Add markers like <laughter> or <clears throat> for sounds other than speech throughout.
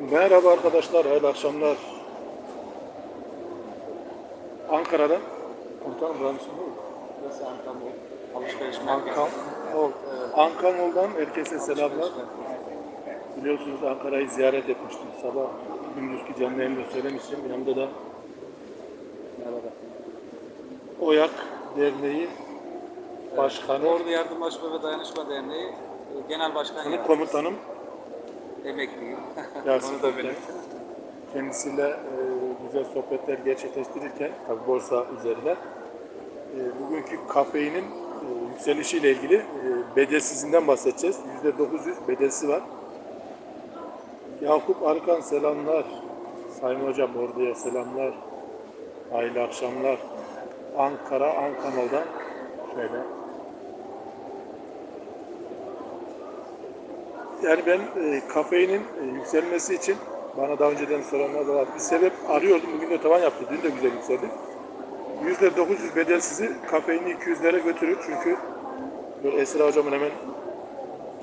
Merhaba arkadaşlar, hayırlı akşamlar. Ankara'da Komutanım buranın ismi? Burası Ankamol. Alışveriş merkezi. Mol. Ankamol'dan herkese selamlar. Biliyorsunuz Ankara'yı ziyaret etmiştim. Sabah gündüzki canlı yayında söylemiştim. Yanımda da Merhaba. OYAK Derneği Başkanı, Ordu Yardımlaşma ve Dayanışma Derneği Genel Başkan Başkanı, Yardımcısı. komutanım Emekliyim. <laughs> Onu da belirttim. Kendisiyle e, güzel sohbetler gerçekleştirirken, tabi borsa üzerine, e, bugünkü kafeinin e, yükselişiyle ilgili e, bedelsizinden bahsedeceğiz. %900 bedelsi var. Yakup Arkan selamlar. Sayın Hocam Ordu'ya selamlar. Hayırlı akşamlar. Ankara, Ankanol'dan şöyle. Yani ben e, kafeinin e, yükselmesi için bana daha önceden soranlar da var. Bir sebep arıyordum. Bugün de tavan yaptı. Dün de güzel yükseldi. %900 bedelsizi kafeini 200'lere götürür. Çünkü Esra hocamın hemen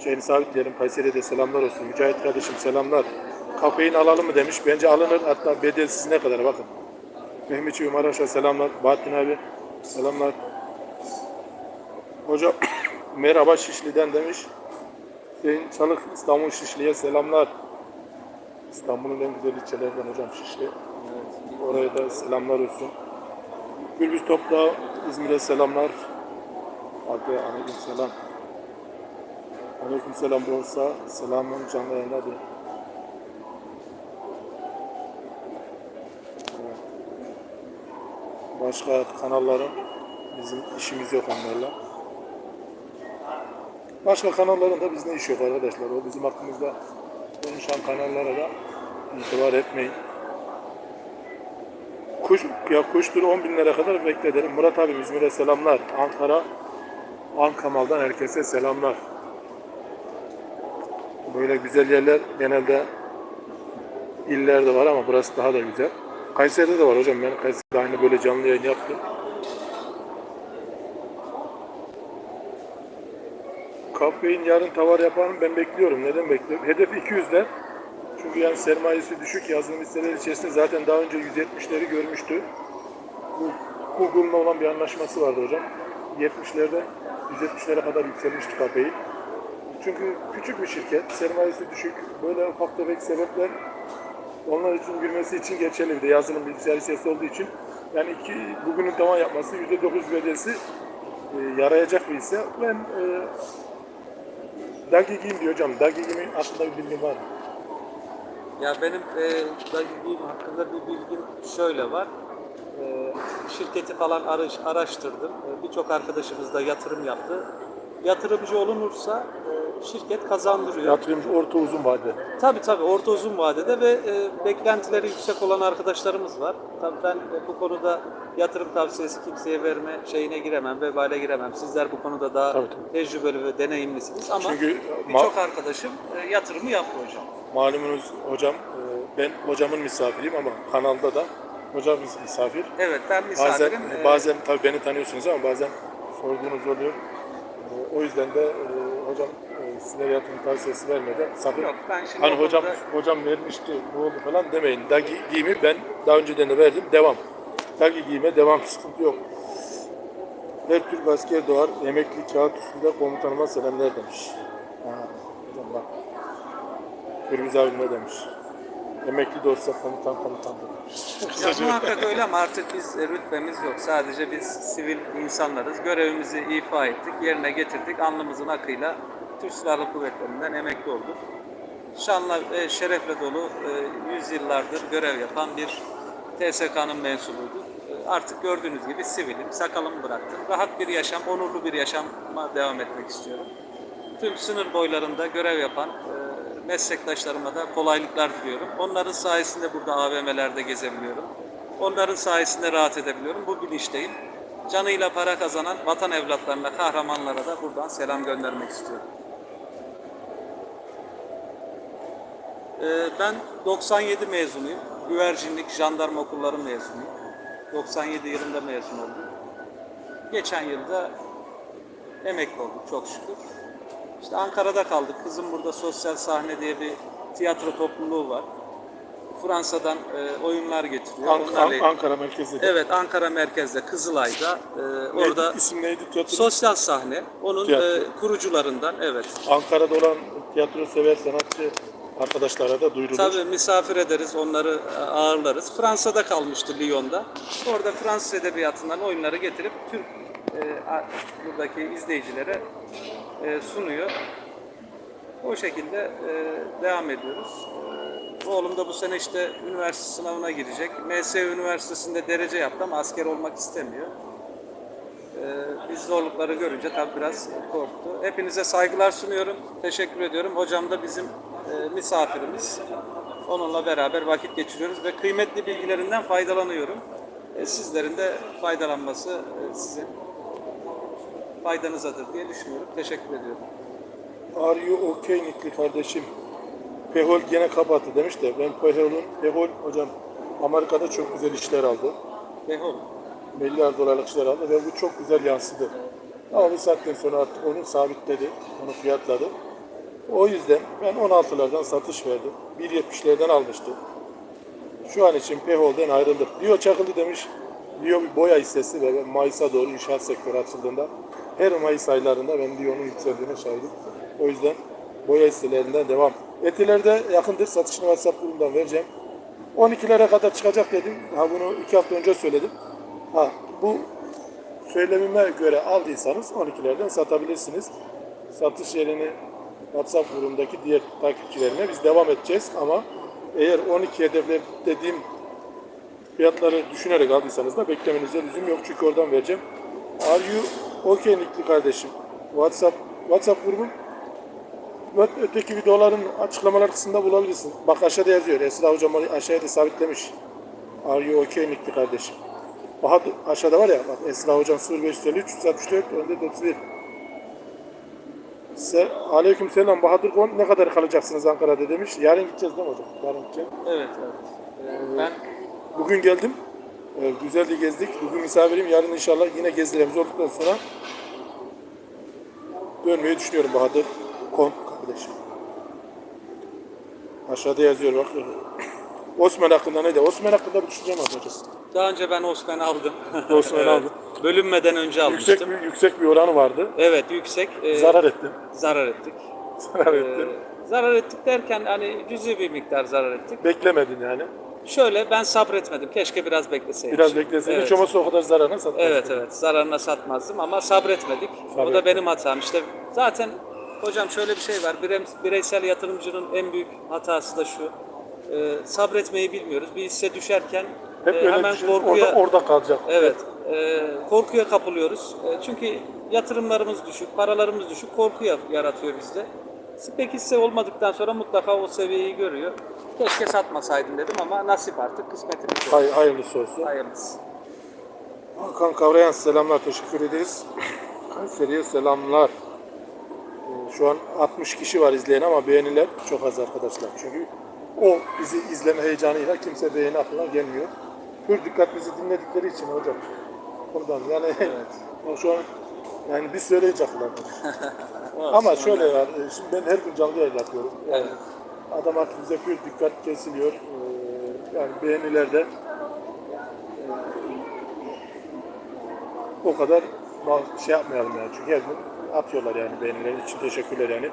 şeyini sabitleyelim. Kayseri'ye de selamlar olsun. Mücahit kardeşim selamlar. Kafein alalım mı demiş. Bence alınır. Hatta bedelsiz ne kadar bakın. Mehmetçi Umar Aşağı selamlar. Bahattin abi selamlar. Hocam <coughs> merhaba Şişli'den demiş. Hüseyin Çalık İstanbul Şişli'ye selamlar. İstanbul'un en güzel ilçelerinden hocam Şişli. Oraya da selamlar olsun. Gürbüz Topla İzmir'e selamlar. Hadi aleyküm selam. Aleyküm selam Borsa. Selamun canlı yayında hadi. Evet. Başka kanalların bizim işimiz yok onlarla. Başka kanalların da bizde iş yok arkadaşlar. O bizim hakkımızda konuşan kanallara da itibar etmeyin. Kuş, ya kuştur 10 bin lira kadar beklerim. Murat abi İzmir'e selamlar. Ankara, Ankamal'dan herkese selamlar. Böyle güzel yerler genelde illerde var ama burası daha da güzel. Kayseri'de de var hocam. Ben Kayseri'de aynı böyle canlı yayın yaptım. Kafein yarın tavar yaparım ben bekliyorum. Neden bekliyorum? Hedef 200'ler. Çünkü yani sermayesi düşük yazılım hisseleri içerisinde zaten daha önce 170'leri görmüştü. Bu Google'la olan bir anlaşması vardı hocam. 70'lerde 170'lere kadar yükselmişti kafein. Çünkü küçük bir şirket, sermayesi düşük. Böyle ufak tefek sebepler onlar için girmesi için geçerli bir de yazılım bilgisayar hissesi olduğu için. Yani iki, bugünün tavan yapması %9 bedelsi e, yarayacak bir hisse. Ben e, Dagigim diyor hocam. Dagigim'in aslında bir bilgim var mı? Ya benim e, bilgim hakkında bir bilgim şöyle var. E, şirketi falan araş, araştırdım. E, Birçok arkadaşımız da yatırım yaptı. Yatırımcı olunursa e, şirket kazandırıyor. Yatırımcı orta uzun vade. Tabii tabii orta uzun vadede ve e, beklentileri yüksek olan arkadaşlarımız var. Tabii ben e, bu konuda yatırım tavsiyesi kimseye verme şeyine giremem, vebale giremem. Sizler bu konuda daha Tabii, tabii. tecrübeli ve deneyimlisiniz ama Çünkü birçok arkadaşım e, yatırımı yaptı hocam. Malumunuz hocam, e, ben hocamın misafiriyim ama kanalda da hocam misafir. Evet ben Bazen misafirim. e, bazen tabii beni tanıyorsunuz ama bazen sorduğunuz oluyor. E, O yüzden de e, hocam sizlere yatırım tavsiyesi vermeden sakın Yok, ben şimdi hani hocam konuda- hocam vermişti bu oldu falan demeyin. Dagi giyimi ben daha önceden de verdim. Devam. Dagi giyime devam sıkıntı yok. Her Türk asker doğar. Emekli kağıt üstünde komutanıma selamlar demiş. Ha, hocam bak. Gürbüz abi ne demiş? Emekli de olsa komutan komutan demiş. Ya muhakkak öyle ama artık biz e, rütbemiz yok. Sadece biz sivil insanlarız. Görevimizi ifa ettik, yerine getirdik. Alnımızın akıyla Türk Silahlı Kuvvetleri'nden emekli olduk. Şanla ve şerefle dolu e, yüzyıllardır görev yapan bir TSK'nın mensubuyduk. E, Artık gördüğünüz gibi sivilim, sakalımı bıraktım. Rahat bir yaşam, onurlu bir yaşama devam etmek istiyorum. Tüm sınır boylarında görev yapan e, meslektaşlarıma da kolaylıklar diliyorum. Onların sayesinde burada AVM'lerde gezebiliyorum. Onların sayesinde rahat edebiliyorum. Bu bilinçteyim. Canıyla para kazanan vatan evlatlarına, kahramanlara da buradan selam göndermek istiyorum. Ben 97 mezunuyum. Güvercinlik, jandarma okulları mezunuyum. 97 yılında mezun oldum. Geçen yılda emekli olduk çok şükür. İşte Ankara'da kaldık. Kızım burada sosyal sahne diye bir tiyatro topluluğu var. Fransa'dan e, oyunlar getiriyor. An- Onlarla- An- Ankara merkezde. Evet Ankara merkezde Kızılay'da e, Neydi, orada isim neydi tiyatro? sosyal sahne onun Tiyatro. e, kurucularından evet. Ankara'da olan tiyatro sever sanatçı arkadaşlara da duyurulur. Tabii misafir ederiz, onları e, ağırlarız. Fransa'da kalmıştı Lyon'da. Orada Fransız edebiyatından oyunları getirip Türk e, buradaki izleyicilere e, sunuyor. O şekilde e, devam ediyoruz. E, oğlum da bu sene işte üniversite sınavına girecek. MS Üniversitesi'nde derece yaptı ama asker olmak istemiyor. E, biz zorlukları görünce tabii biraz korktu. Hepinize saygılar sunuyorum. Teşekkür ediyorum. Hocam da bizim e, misafirimiz. Onunla beraber vakit geçiriyoruz ve kıymetli bilgilerinden faydalanıyorum. E, sizlerin de faydalanması e, sizin faydanızadır diye düşünüyorum. Teşekkür ediyorum. Are you okay Nikli kardeşim? Pehol gene kapattı demiş de ben Pehol'un, Pehol hocam Amerika'da çok güzel işler aldı. Behol. Milyar dolarlık işler aldı ve bu çok güzel yansıdı. Ama bir saatten sonra artık onu sabitledi, onu fiyatladı. O yüzden ben 16'lardan satış verdim. 1.70'lerden almıştım. Şu an için Pehol'den ayrıldık. Dio çakıldı demiş. Dio bir boya hissesi ve Mayıs'a doğru inşaat sektörü açıldığında her Mayıs aylarında ben Dio'nun yükseldiğine şahidim. O yüzden boya hisselerinden devam. Etilerde yakındır. Satışını WhatsApp grubundan vereceğim. 12'lere kadar çıkacak dedim. Ha bunu iki hafta önce söyledim. Ha bu söylemime göre aldıysanız 12'lerden satabilirsiniz. Satış yerini WhatsApp grubundaki diğer takipçilerine biz devam edeceğiz ama eğer 12 hedefler dediğim fiyatları düşünerek aldıysanız da beklemenize lüzum yok çünkü oradan vereceğim. Are you okay Nikli kardeşim? WhatsApp WhatsApp grubum Ve öteki videoların açıklamalar kısmında bulabilirsin. Bak aşağıda yazıyor. Esra hocam aşağıya da sabitlemiş. Are you okay Nikli kardeşim? Bahadır, aşağıda var ya bak Esra hocam 0553 364 önde 31. Se Aleyküm selam Bahadır Kon ne kadar kalacaksınız Ankara'da demiş. Yarın gideceğiz değil mi hocam? Yarın gideceğim. Evet, evet. Ee, ben Bugün geldim. Ee, güzel de gezdik. Bugün misafirim. Yarın inşallah yine gezilerimiz olduktan sonra dönmeyi düşünüyorum Bahadır Kon kardeşim. Aşağıda yazıyor bak. Osman hakkında ne de? Osman hakkında bir düşüncem var hocam. daha önce ben Osman aldım. Osman Evet. aldın. Bölünmeden önce almıştım. Yüksek bir, yüksek bir oranı vardı. Evet, yüksek. Ee, Zarar ettim. zarar ettik. Zarar Ee, ettim. zarar ettik derken hani cüzi bir miktar zarar ettik. Beklemedin yani. Şöyle ben sabretmedim. Keşke biraz bekleseydim. Biraz bekleseydin. Evet. Hiç olmazsa o kadar zararına satmazdın. Evet evet zararına satmazdım ama sabretmedik. O da benim hatam. İşte zaten hocam şöyle bir şey var. Birey- Bireysel yatırımcının en büyük hatası da şu. Ee, sabretmeyi bilmiyoruz. Bir hisse düşerken Hep e, öyle hemen düşün. korkuya Orada, orada kalacak. Evet. e, korkuya kapılıyoruz. E, çünkü yatırımlarımız düşük, paralarımız düşük. Korku ya- yaratıyor bizde. Pek hisse olmadıktan sonra mutlaka o seviyeyi görüyor. Keşke satmasaydım dedim ama nasip artık kısmetimiz. Hay, hayırlısı olsun. Hayırlısı. Hakan Kavrayan selamlar. Teşekkür ederiz. Kayseri'ye selamlar. Ee, Şu an 60 kişi var izleyen ama beğeniler çok az arkadaşlar. Çünkü o bizi izleme heyecanıyla kimse beğeni aklına gelmiyor. Pür dikkat bizi dinledikleri için hocam. Ondan yani <laughs> o şu an yani biz söyleyince. <laughs> Ama şöyle var. e, Şimdi ben her gün canlı yayın yapıyorum. Yani Evet. Adam artık bize pür dikkat kesiliyor. Ee, Yani beğenilerde o kadar şey yapmayalım yani. Çünkü her gün atıyorlar yani beğeniler için teşekkürler yani.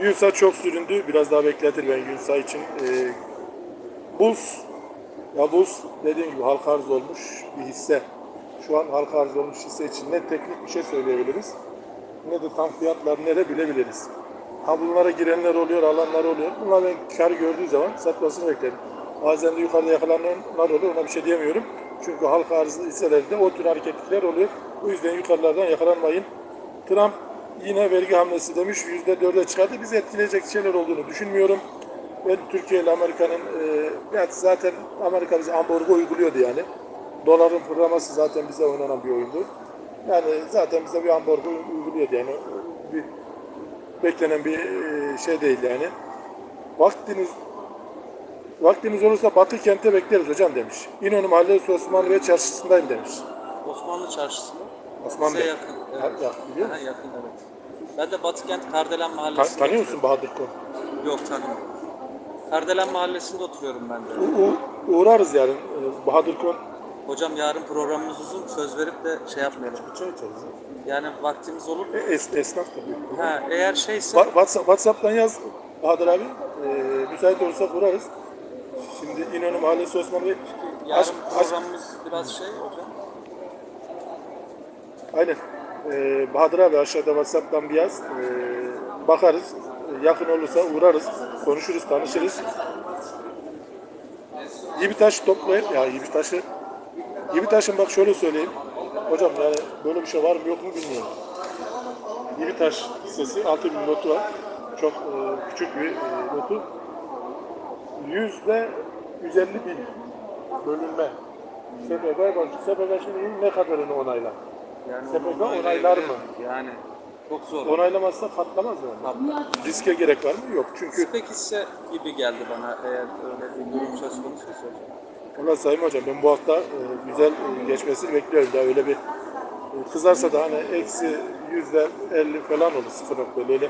Yunsa çok süründü. Biraz daha bekletir ben Yunsa için. Ee, Buz ya Buz dediğim gibi halka arz olmuş bir hisse. Şu an halka arz olmuş hisse için ne teknik bir şey söyleyebiliriz ne de tam fiyatlar ne de bilebiliriz. Ha bunlara girenler oluyor, alanlar oluyor. Bunlar ben kar gördüğü zaman satmasını beklerim. Bazen de yukarıda yakalananlar oluyor, ona bir şey diyemiyorum. Çünkü halka arzı hisselerinde o tür hareketlikler oluyor. O yüzden yukarılardan yakalanmayın. Trump yine vergi hamlesi demiş, %4'e çıkardı. Bizi etkileyecek şeyler olduğunu düşünmüyorum. Ben Türkiye ile Amerika'nın, e, yani zaten Amerika bize ambargo uyguluyordu yani. Doların fırlaması zaten bize oynanan bir oyundu. Yani zaten bize bir ambargo uyguluyordu yani. Bir, beklenen bir e, şey değil yani. Vaktiniz vaktiniz olursa Batı kente bekleriz hocam demiş. İnönü Mahallesi Osmanlı ve Çarşısı'ndayım demiş. Osmanlı Çarşısı mı? Osman Size yakın. Evet. ya, biliyor Aha, musun? yakın evet. Ben de Batıkent Kardelen Ta- Mahallesi'nde tanıyor musun Bahadır Kon? Yok tanımıyorum. Kardelen Mahallesi'nde oturuyorum ben de. U- u- uğrarız yarın. Ee, Bahadır Kon. Hocam yarın programımız uzun. Söz verip de şey yapmayalım. Çay içeriz. Yani vaktimiz olur mu? E, Es, esnaf tabii. Ha, eğer şeyse Wa- WhatsApp, WhatsApp'tan yaz Bahadır abi. Ee, müsait olursa uğrarız. Şimdi İnönü Mahallesi Osman Bey. yarın Aşk, aşk, programımız biraz şey hocam. aynen. Ee, Bahadır abi aşağıda WhatsApp'tan bir yaz. Ee, bakarız. Yakın olursa uğrarız. Konuşuruz, tanışırız. İyi taş toplayıp, ya iyi taşı, iyi taşın bak şöyle söyleyeyim. Hocam yani böyle bir şey var mı yok mu bilmiyorum. İyi taş hissesi 6000 notu var. Çok e, küçük bir e, notu. Yüzde 150 bin bölünme. SPK bak SPK şimdi ne kadarını onaylar? Yani onu onaylar mı? Yani çok zor. Onaylamazsa patlamaz mı? Patlar. Riske gerek var mı? Yok. Çünkü Pek hisse gibi geldi bana eğer öyle bir durum söz konusuysa hocam. Valla Sayın Hocam ben bu hafta e, güzel e, geçmesini bekliyorum. Daha öyle bir e, kızarsa da hani eksi yüzde elli falan olur sıfır nokta öyle.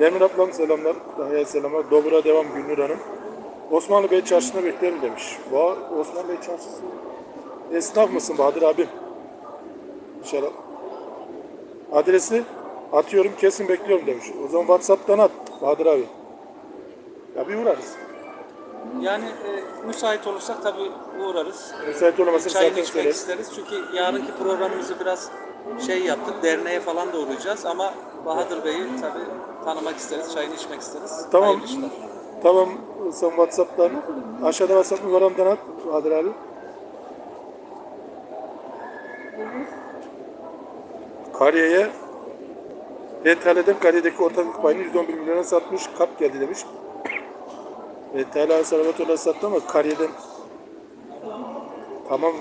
Demin ablam selamlar. Daha selamlar. Dobra devam Gülnur Hanım. Osmanlı Bey Çarşısı'na beklerim demiş. Osmanlı Bey Çarşısı. Esnaf mısın Bahadır abim? İnşallah. Adresi atıyorum kesin bekliyorum demiş. O zaman Whatsapp'tan at Bahadır abi. Ya bir uğrarız. Yani e, müsait olursak tabii uğrarız. Müsait olamazsa Çayını zaten içmek söyleriz. isteriz. Çünkü yarınki programımızı biraz şey yaptık. Derneğe falan da uğrayacağız ama Bahadır Bey'i tabii tanımak isteriz. Çayını içmek isteriz. Tamam. Hayırlı işler. Tamam sen Whatsapp'tan aşağıda WhatsApp numaramdan at Bahadır abi. Kariye'ye ETL'den Kariye'deki ortaklık payını 111 milyona satmış. Kap geldi demiş. ETL Salvatore sattı ama Kariye'den tamam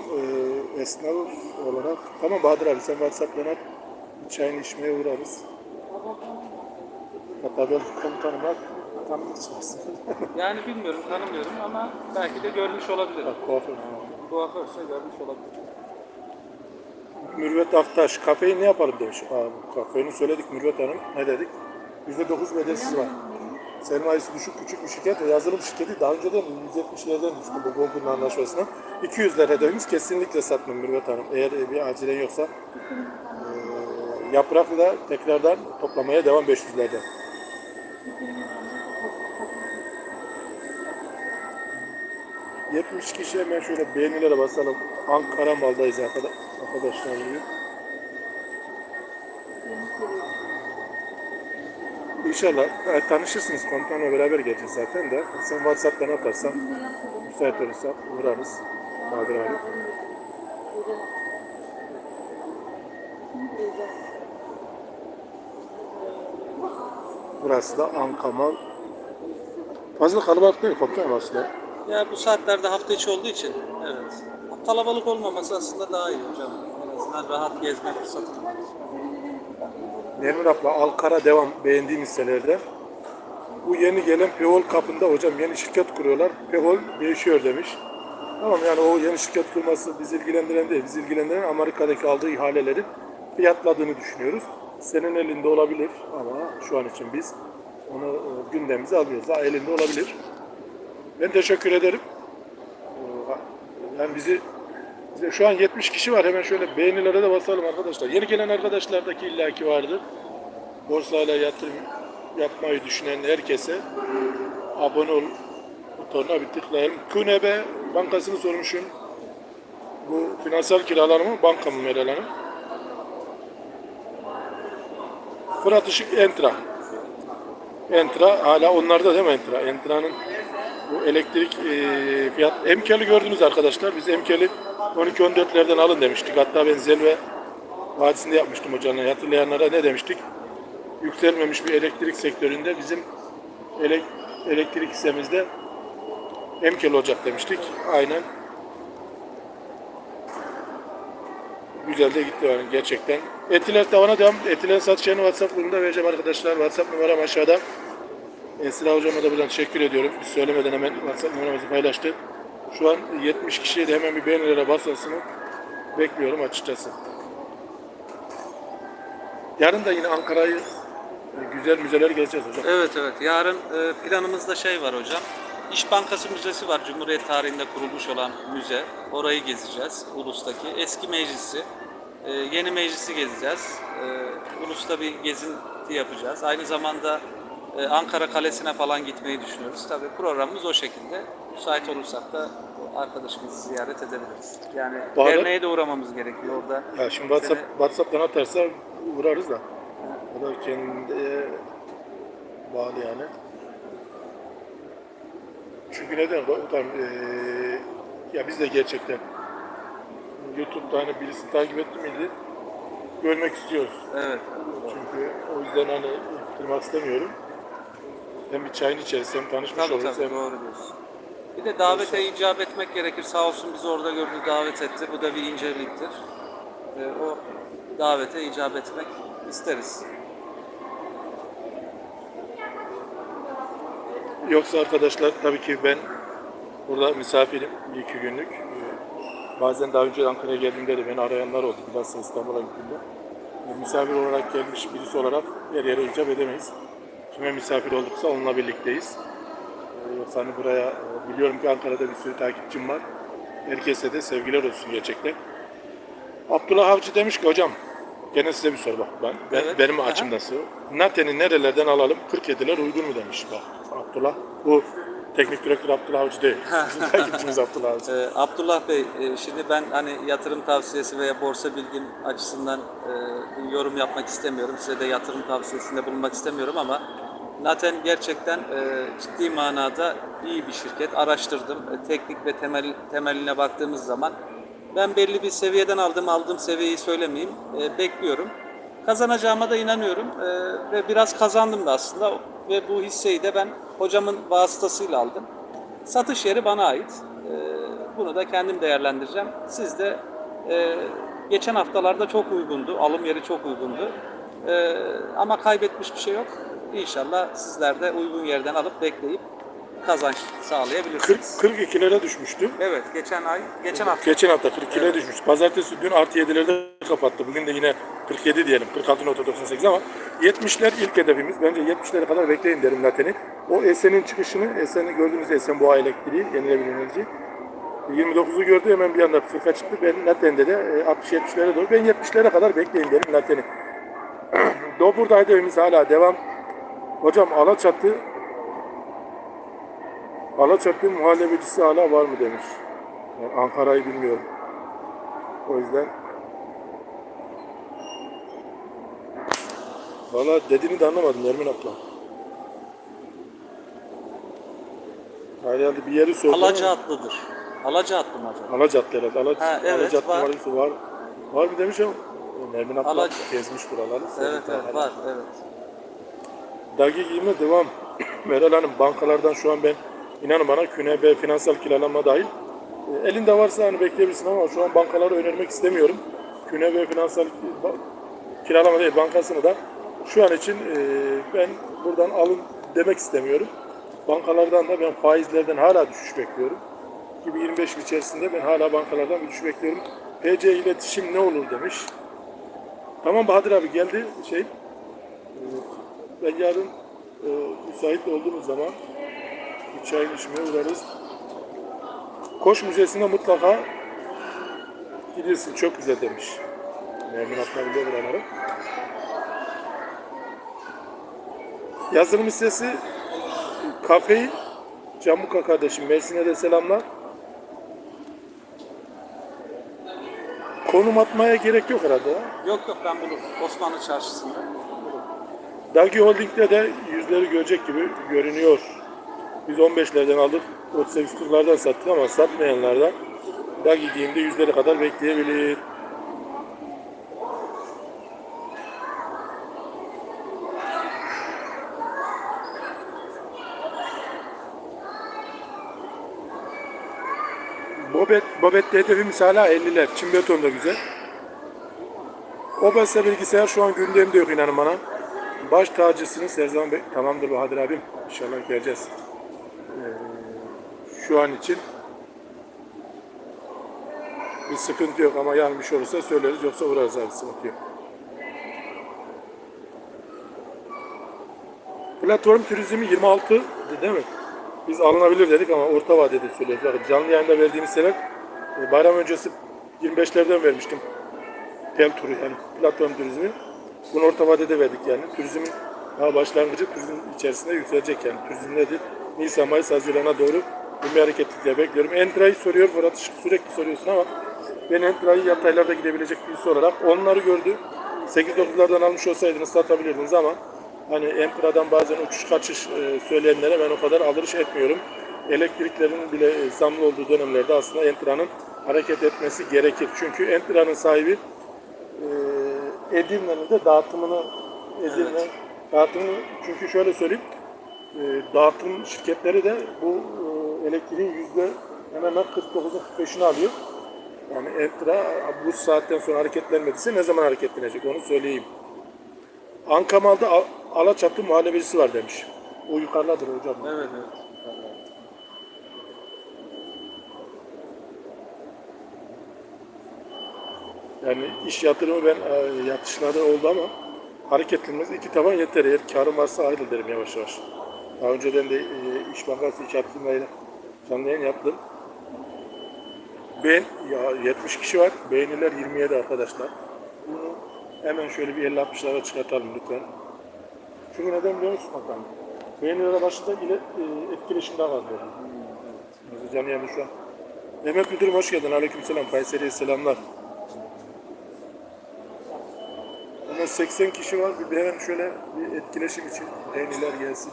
e, esnaf olarak tamam Bahadır abi sen WhatsApp'tan at. Çayını içmeye uğrarız. Hatta ben komutanıma tanıdık çıkarsın. <laughs> Yani bilmiyorum, tanımıyorum ama belki de görmüş olabilir. Bak kuaför. Kuaförse görmüş olabilir. Mürvet Aktaş, kafeyi ne yapalım demiş. Aa, kafeyi söyledik Mürvet Hanım. Ne dedik? %9 bedelsiz var. Sermayesi düşük küçük bir şirket ve yazılım şirketi daha önceden 170'lerden düştü bu Google'un anlaşmasına. 200 lira hedefimiz kesinlikle satmam Mürvet Hanım. Eğer bir acilen yoksa eee yaprakla da tekrardan toplamaya devam 500'lerden. ...70 kişi hemen şöyle beğenilere basalım. Ankara Mal'dayız arkadaş- arkadaşlar bugün. İnşallah e, tanışırsınız komutanla beraber geleceğiz zaten de. Sen Whatsapp'tan atarsan müsait olursa uğrarız. Bahadır abi. Burası da Ankamal. Fazla kalabalık değil komutanım aslında. Ya bu saatlerde hafta içi olduğu için evet. Kalabalık olmaması aslında daha iyi hocam. En azından rahat gezme fırsatı. Nermin abla Alkara devam beğendiğim hisselerde. Bu yeni gelen Pehol kapında hocam yeni şirket kuruyorlar. Pehol değişiyor demiş. Tamam yani o yeni şirket kurması bizi ilgilendiren değil. Bizi ilgilendiren Amerika'daki aldığı ihalelerin fiyatladığını düşünüyoruz. Senin elinde olabilir ama şu an için biz onu e, gündemimize alıyoruz. Ha, elinde olabilir. Ben teşekkür ederim. Yani bizi şu an 70 kişi var. Hemen şöyle beğenilere de basalım arkadaşlar. Yeni gelen arkadaşlardaki illaki vardır. Borsayla yatırım yapmayı düşünen herkese abone ol butonuna bir tıklayalım. QNB bankasını sormuşum. Bu finansal kiralar mı, banka mı Meral Hanım? Fırat Işık Entra. Entra hala onlarda değil mi Entra? Entra'nın bu elektrik e, fiyat emkeli gördünüz arkadaşlar. Biz emkeli 12-14'lerden alın demiştik. Hatta ben Zelve Vadisi'nde yapmıştım hocanın. Hatırlayanlara ne demiştik? Yükselmemiş bir elektrik sektöründe bizim elek, elektrik hissemizde emkel olacak demiştik. Aynen. Güzel de gitti yani gerçekten. Etiler tavana devam. Etilerin satışlarını WhatsApp grubunda vereceğim arkadaşlar. WhatsApp numaram aşağıda. Esra hocama da buradan teşekkür ediyorum. Biz söylemeden hemen WhatsApp numaramızı paylaştı. Şu an 70 kişiye de hemen bir beğenilere basılsını bekliyorum açıkçası. Yarın da yine Ankara'yı e, güzel müzeler gezeceğiz hocam. Evet evet. Yarın e, planımızda şey var hocam. İş Bankası Müzesi var. Cumhuriyet tarihinde kurulmuş olan müze. Orayı gezeceğiz. Ulus'taki. Eski meclisi. e, yeni meclisi gezeceğiz. E, Ulus'ta bir gezinti yapacağız. Aynı zamanda e, Ankara Kalesi'ne falan gitmeyi düşünüyoruz. Tabii programımız o şekilde. Müsait olursak da arkadaşımızı ziyaret edebiliriz. Yani Bağlı- derneğe de uğramamız gerekiyor orada. Ya şimdi WhatsApp, Seni- WhatsApp'tan atarsa uğrarız da. O da kendine bağlı yani. Çünkü neden? Ulan, eee ya biz de gerçekten YouTube'da hani birisi takip etti miydi? Görmek istiyoruz. Evet. Çünkü o yüzden hani kırmak istemiyorum. Hem bir çayını içeriz hem tanışmış Tabii oluruz tabii hem doğru diyorsun. Bir de davete icap etmek gerekir. Sağ olsun bizi orada gördü, davet etti. Bu da bir inceliktir. Ee, o davete icap etmek isteriz. Yoksa arkadaşlar tabii ki ben burada misafirim bir iki günlük. Ee, Bazen daha önce Ankara'ya geldiğimde de beni arayanlar oldu. Bilhassa İstanbul'a gittiğimde. Ee, Misafir olarak gelmiş birisi olarak her yere icap edemeyiz. Kime misafir olduksa onunla birlikteyiz. Ee, Yoksa hani buraya e, biliyorum ki Ankara'da bir sürü takipçim var. Herkese de sevgiler olsun gerçekten. Abdullah Avcı demiş ki hocam gene size bir soru bak ben, ben Evet. benim Aha. açımdan soru. Naten'i nerelerden alalım? 47'ler uygun mu demiş bak Abdullah. Bu teknik direktör Abdullah Avcı değil. Bizim takipçimiz Abdullah Avcı. <laughs> Ee, Abdullah Bey, e, şimdi ben hani yatırım tavsiyesi veya borsa bilgim açısından e, yorum yapmak istemiyorum. Size de yatırım tavsiyesinde bulunmak istemiyorum ama Naten gerçekten e, ciddi manada iyi bir şirket. Araştırdım. E, teknik ve temel temeline baktığımız zaman ben belli bir seviyeden aldım. Aldığım seviyeyi söylemeyeyim. E, bekliyorum. Kazanacağıma da inanıyorum E, ve biraz kazandım da aslında ve bu hisseyi de ben hocamın vasıtasıyla aldım. Satış yeri bana ait. Ee, Bunu da kendim değerlendireceğim. Siz de e, geçen haftalarda çok uygundu. Alım yeri çok uygundu. Ee, Ama kaybetmiş bir şey yok. İnşallah sizler de uygun yerden alıp bekleyip kazanç 40, sağlayabilirsiniz. 42'lere düşmüştü. Evet, geçen ay, geçen hafta. Geçen hafta 42'lere düşmüş. Pazartesi dün artı 7'lerde kapattı. Bugün de yine 47 diyelim. 46.98 ama 70'ler ilk hedefimiz. Bence 70'lere kadar bekleyin derim Naten'i. O Esen'in çıkışını, Esen'i gördüğünüz Esen Boğa Elektriği, yenilebilir enerji. 29'u gördü hemen bir anda 40'a çıktı. Ben Naten'de de e, 60-70'lere doğru. Ben 70'lere kadar bekleyin derim Naten'i. <clears throat> Dobur'da evimiz hala devam. Hocam Alaçatı Alaçatı muhallebicisi hala var mı demiş. Yani Ankara'yı bilmiyorum. O yüzden Valla dediğini de anlamadım Nermin abla. Herhalde bir yeri sordu. Alacaatlı'dır. Alacaatlı mı acaba? Alacatlı herhalde. Alac Ha, evet, Alacatlı var. var. Var mı demiş ama. Nermin abla Alac- gezmiş buraları. Evet, evet, var, evet. Dagi giyime devam. <coughs> Meral Hanım bankalardan şu an ben inanın bana KÜNEB finansal kiralanma dahil e, elinde varsa hani bekleyebilirsin ama şu an bankaları önermek istemiyorum. KÜNEB finansal kiralama değil bankasını da şu an için e, ben buradan alın demek istemiyorum. Bankalardan da ben faizlerden hala düşüş bekliyorum. 2025 yıl içerisinde ben hala bankalardan bir düşüş bekliyorum. PC iletişim ne olur demiş. Tamam Bahadır abi geldi şey ben yarın e, müsait olduğumuz zaman bir çay içmeye uğrarız. Koç Müzesi'ne mutlaka gidersin. Çok güzel demiş. Nermin Atlar biliyor buraları. Yazılım listesi kafeyi Camuka kardeşim Mersin'e de selamlar. Konum atmaya gerek yok herhalde. Yok yok ben bulurum. Osmanlı Çarşısı'nda. Dagi Holding'de de yüzleri görecek gibi görünüyor. Biz 15'lerden aldık, 38-40'lardan sattık ama satmayanlardan Dagi giyimde yüzlere kadar bekleyebilir. Bobet, Bobet'te hedefimiz hala 50'ler. Çin beton da güzel. Obasa bilgisayar şu an gündemde yok inanın bana. Baş tacısınız her zaman tamamdır Bahadır abim. İnşallah geleceğiz. Ee, şu an için bir sıkıntı yok ama yarın bir şey olursa söyleriz yoksa uğrarız abi sıkıntı yok. Platform turizmi 26 değil mi? Biz alınabilir dedik ama orta vadede söylüyoruz. Bakın canlı yayında verdiğimiz hisseler e, bayram öncesi 25'lerden vermiştim. Tel turu yani platform turizmi. Bunu orta vadede verdik yani. Turizmin daha başlangıcı turizm içerisinde yükselecek yani. Turizm nedir? Nisan, Mayıs, Haziran'a doğru bir hareketlikle bekliyorum. Entra'yı soruyor Fırat sürekli soruyorsun ama ben Entra'yı yataylarda gidebilecek birisi olarak onları gördü. 8-9'lardan almış olsaydınız satabilirdiniz ama hani Entra'dan bazen uçuş kaçış e, söyleyenlere ben o kadar alırış etmiyorum. Elektriklerin bile e, zamlı olduğu dönemlerde aslında Entra'nın hareket etmesi gerekir. Çünkü Entra'nın sahibi e, Edirne'nin de dağıtımını Edirne dağıtımını çünkü şöyle söyleyeyim e, dağıtım şirketleri de bu e, elektriğin yüzde hemen hemen 49'un 45'ini alıyor. Yani Entra bu saatten sonra hareketlenmediyse ne zaman hareketlenecek onu söyleyeyim. Ankamal'da Al- Alaçatı muhallebecisi var demiş. O yukarıdadır hocam. Evet evet. Yani iş yatırımı ben e, yatışlarda oldu ama hareketlenmez iki taban yeter. Eğer karım varsa ayrıl derim yavaş yavaş. Daha önceden de e, İş Bankası İç Yatırımlarıyla canlı yayın yaptım. Ben ya 70 kişi var. Beğeniler 27 arkadaşlar. Bunu hemen şöyle bir 50-60'lara çıkartalım lütfen. Çünkü neden biliyor musun bakalım? Beğenilere başında ile e, etkileşim daha fazla oluyor. Mesela canlı yayında şu an. Mehmet Müdürüm hoş geldin. Aleykümselam. Kayseri'ye selamlar. Ama 80 kişi var. Bir hemen şöyle bir etkileşim için beğeniler gelsin.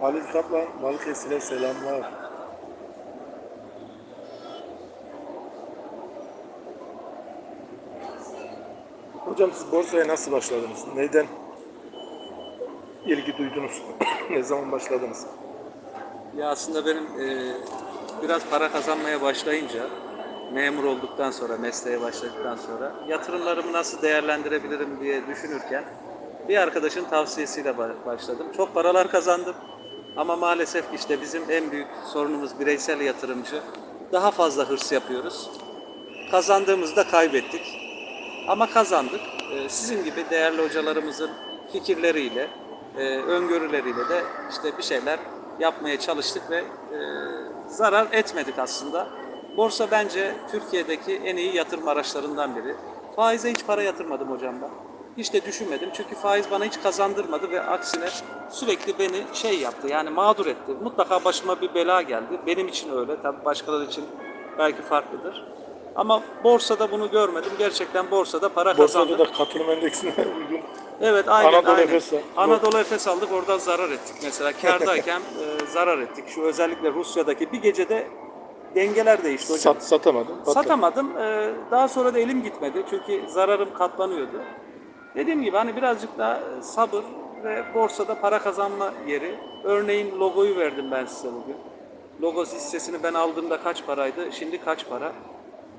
Halil Kaplan, Balıkesir'e selamlar. Hocam siz borsaya nasıl başladınız? Neyden ilgi duydunuz? <coughs> ne zaman başladınız? Ya aslında benim e, biraz para kazanmaya başlayınca, memur olduktan sonra, mesleğe başladıktan sonra yatırımlarımı nasıl değerlendirebilirim diye düşünürken bir arkadaşın tavsiyesiyle ba- başladım. Çok paralar kazandım ama maalesef işte bizim en büyük sorunumuz bireysel yatırımcı. Daha fazla hırs yapıyoruz. Kazandığımızda kaybettik. Ama kazandık. Ee, Sizin gibi değerli hocalarımızın fikirleriyle, e, öngörüleriyle de işte bir şeyler yapmaya çalıştık ve e, zarar etmedik aslında. Borsa bence Türkiye'deki en iyi yatırım araçlarından biri. Faize hiç para yatırmadım hocam ben. Hiç de düşünmedim çünkü faiz bana hiç kazandırmadı ve aksine sürekli beni şey yaptı yani mağdur etti. Mutlaka başıma bir bela geldi. Benim için öyle tabii başkaları için belki farklıdır. Ama borsada bunu görmedim. Gerçekten borsada para kazandık. Borsada da katılım endeksine <laughs> uygun. Evet aynen. Anadolu aynen. Efes. Anadolu Efes aldık oradan zarar ettik mesela. Kardayken <laughs> e, zarar ettik. Şu özellikle Rusya'daki bir gecede dengeler değişti hocam. Sat, satamadım. Batı. Satamadım. E, daha sonra da elim gitmedi. Çünkü zararım katlanıyordu. Dediğim gibi hani birazcık daha e, sabır ve borsada para kazanma yeri. Örneğin logoyu verdim ben size bugün. Logo hissesini ben aldığımda kaç paraydı? Şimdi kaç para?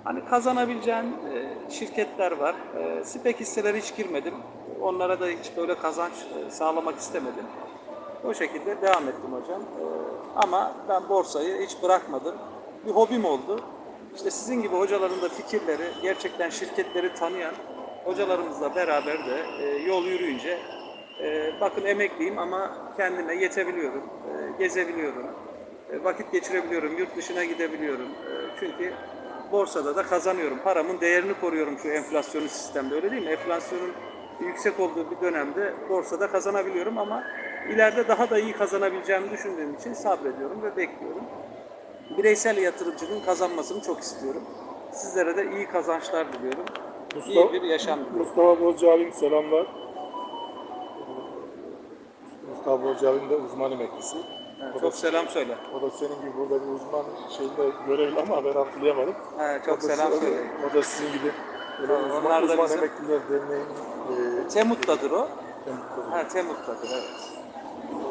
Hani kazanabileceğin e, şirketler var. E, spek hisselere hiç girmedim. Onlara da hiç böyle kazanç sağlamak istemedim. O şekilde devam ettim hocam. Ama ben borsayı hiç bırakmadım. Bir hobim oldu. İşte sizin gibi hocaların da fikirleri, gerçekten şirketleri tanıyan hocalarımızla beraber de e, yol yürüyünce e, bakın emekliyim ama kendime yetebiliyorum, e, gezebiliyorum, e, vakit geçirebiliyorum, yurt dışına gidebiliyorum. E, çünkü borsada da kazanıyorum. Paramın değerini koruyorum şu enflasyonlu sistemde öyle değil mi? Enflasyonun yüksek olduğu bir dönemde borsada kazanabiliyorum ama ileride daha da iyi kazanabileceğimi düşündüğüm için sabrediyorum ve bekliyorum. Bireysel yatırımcının kazanmasını çok istiyorum. Sizlere de iyi kazançlar diliyorum. iyi bir yaşam diliyorum. Mustafa Bozcu abim selamlar. Mustafa Bozcu abim de uzman emeklisi. Evet, O, da, çok selam söyle. o da senin gibi burada bir uzman şeyinde görevli ama ben hatırlayamadım. He, çok O selam söyle. O da sizin gibi Tamam, uzman, onlar da uzman bizim- emekliler derneğinin e, Temut'tadır o. temsilcileri. Ha Temut'tadır evet.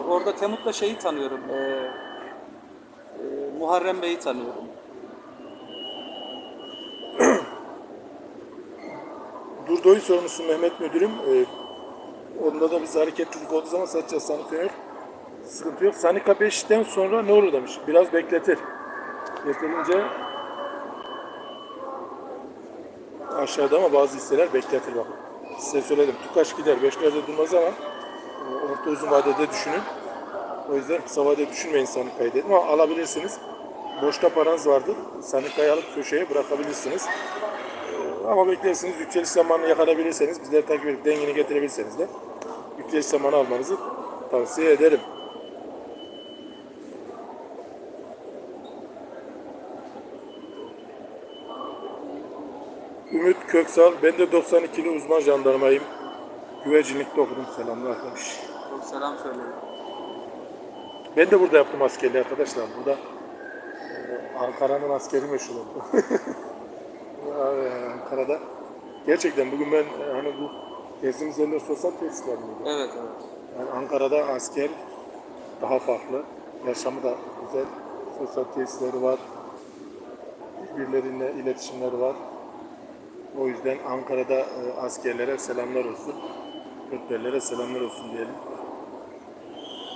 Orada Temut'ta şeyi tanıyorum. e, e, Muharrem Bey'i tanıyorum. <clears throat> Durdo'yu sormuşsun Mehmet Müdürüm. Ee, onda da biz hareketlilik olduğu zaman satacağız Sanika yok. Sıkıntı yok. Sanika 5'ten sonra ne olur demiş. Biraz bekletir. Yeterince aşağıda ama bazı hisseler bekletir bak. Size söyledim. Tukaş gider. 5'lerde durmaz ama e, e, orta uzun vadede düşünün. O yüzden kısa vadede düşünmeyin Sanika'yı dedim ama alabilirsiniz. Boşta paranız vardır. Sanika'yı alıp köşeye bırakabilirsiniz. E, Ama beklersiniz yükseliş zamanını yakalayabilirseniz, bizleri takip edip dengini getirebilirseniz de yükseliş zamanı almanızı tavsiye ederim. Ümit Köksal, ben de 92'li uzman jandarmayım. Güvercinlikte okudum selamlar demiş. Çok selam söyledim. Ben de burada yaptım askerliği arkadaşlar. Burada Ankara'nın askeri meşhur oldu. <laughs> Ankara'da. Gerçekten bugün ben e, hani bu gezdiğimiz yerler sosyal tesisler miydi? Evet evet. Yani Ankara'da asker daha farklı. Yaşamı da güzel. Sosyal tesisleri var. Birbirleriyle iletişimleri var. O yüzden Ankara'da e, askerlere selamlar olsun. Rütbelilere selamlar olsun diyelim.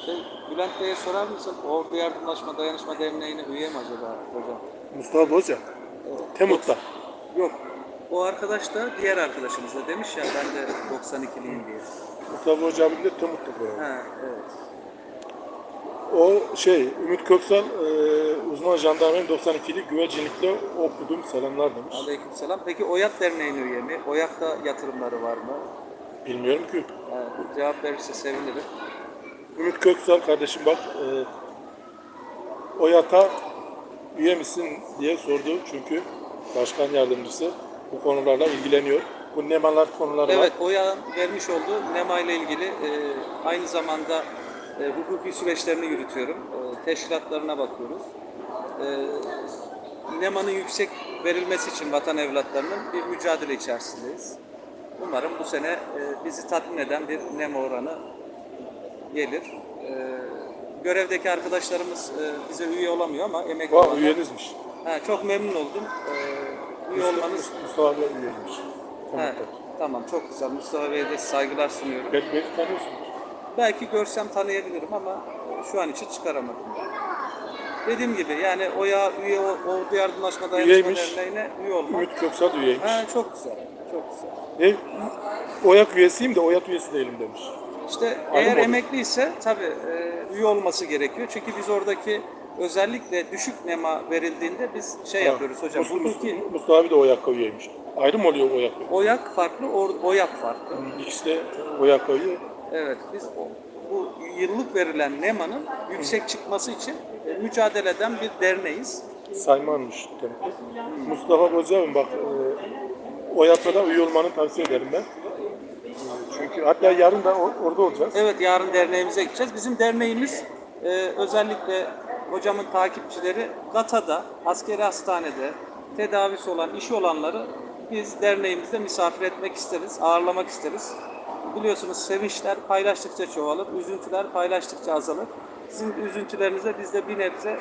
Şey, Bülent Bey'e sorar mısın? Ordu Yardımlaşma Dayanışma Derneği'ne üye mi acaba hocam? Mustafa Boza. Temut'ta. Yok. O arkadaş da diğer arkadaşımız da demiş ya ben de 92'liyim diye. Mustafa Hoca abim de Temut'ta bu. Ha evet. O şey, Ümit Köksal e, uzman jandarmanın 92'li güvercinlikle okudum selamlar demiş. Aleykümselam. Peki OYAK Derneği'nin üye mi? OYAK'ta yatırımları var mı? Bilmiyorum ki. Ha, cevap verirse sevinirim. Ümit Köksal kardeşim bak e, o yata üye misin diye sordu çünkü başkan yardımcısı bu konularla ilgileniyor. Bu nemalar konuları Evet, var. OYAK'ın vermiş olduğu NEMA ile ilgili e, aynı zamanda e, hukuki süreçlerini yürütüyorum. E, teşkilatlarına bakıyoruz. E, NEMA'nın yüksek verilmesi için vatan evlatlarının bir mücadele içerisindeyiz. Umarım bu sene e, bizi tatmin eden bir NEMA oranı gelir. E, görevdeki arkadaşlarımız e, bize üye olamıyor ama emekli Var olanlar- üyenizmiş. Ha, çok memnun oldum. E, üye olmanız Mustafa Bey Temut'ta. tamam çok güzel. Mustafa Bey'e de saygılar sunuyorum. Ben, beni tanıyorsun. Belki görsem tanıyabilirim ama şu an için çıkaramadım. Dediğim gibi yani OYA üye o- Ordu Yardımlaşma Dayanışma Üyeymiş. Derneği'ne üye olmak. Ümit Köksal üyeymiş. Ha, çok güzel. Çok güzel. Ne? OYAK üyesiyim de OYAK üyesi değilim demiş. İşte Ayrı eğer mı? emekliyse tabii e, üye olması gerekiyor. Çünkü biz oradaki özellikle düşük nema verildiğinde biz şey yapıyoruz hocam. Mustafa, Hukuki Mustafa abi de OYAK'a üyeymiş. Ayrı mı oluyor OYAK? OYAK farklı, or- OYAK farklı. İkisi de OYAK'a üye. Evet, biz o- bu yıllık verilen NEMA'nın yüksek çıkması için e, mücadele eden bir derneğiz. Saymanmış demek. Mustafa Boca abim bak e, OYAK'a da üye olmanı tavsiye ederim ben. Çünkü hatta yarın da or- orada olacağız. Evet, yarın derneğimize gideceğiz. Bizim derneğimiz e, özellikle hocamın takipçileri GATA'da, askeri hastanede tedavisi olan, işi olanları biz derneğimizde misafir etmek isteriz, ağırlamak isteriz. Biliyorsunuz sevinçler paylaştıkça çoğalır, üzüntüler paylaştıkça azalır. Sizin üzüntülerinize biz de bir nebze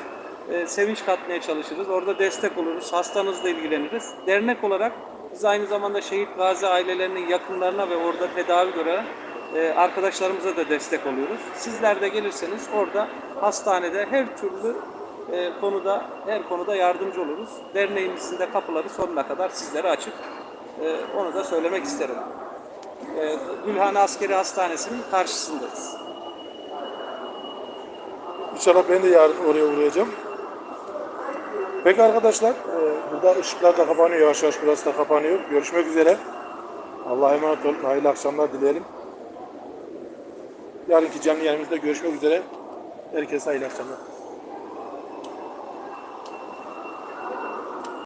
e, sevinç katmaya çalışırız. Orada destek oluruz, hastanızla ilgileniriz. Dernek olarak biz aynı zamanda şehit gazi ailelerinin yakınlarına ve orada tedavi gören e, arkadaşlarımıza da destek oluyoruz. Sizler de gelirseniz orada hastanede her türlü e, konuda her konuda yardımcı oluruz. Derneğimizin de kapıları sonuna kadar sizlere açık. E, onu da söylemek isterim. Gülhane Askeri Hastanesi'nin karşısındayız. İnşallah ben de yarın oraya uğrayacağım. Peki arkadaşlar, e, burada ışıklar da kapanıyor. Yavaş yavaş burası da kapanıyor. Görüşmek üzere. Allah'a emanet olun. Hayırlı akşamlar dileyelim. Yarınki canlı yayınımızda görüşmek üzere. Herkese hayırlı akşamlar.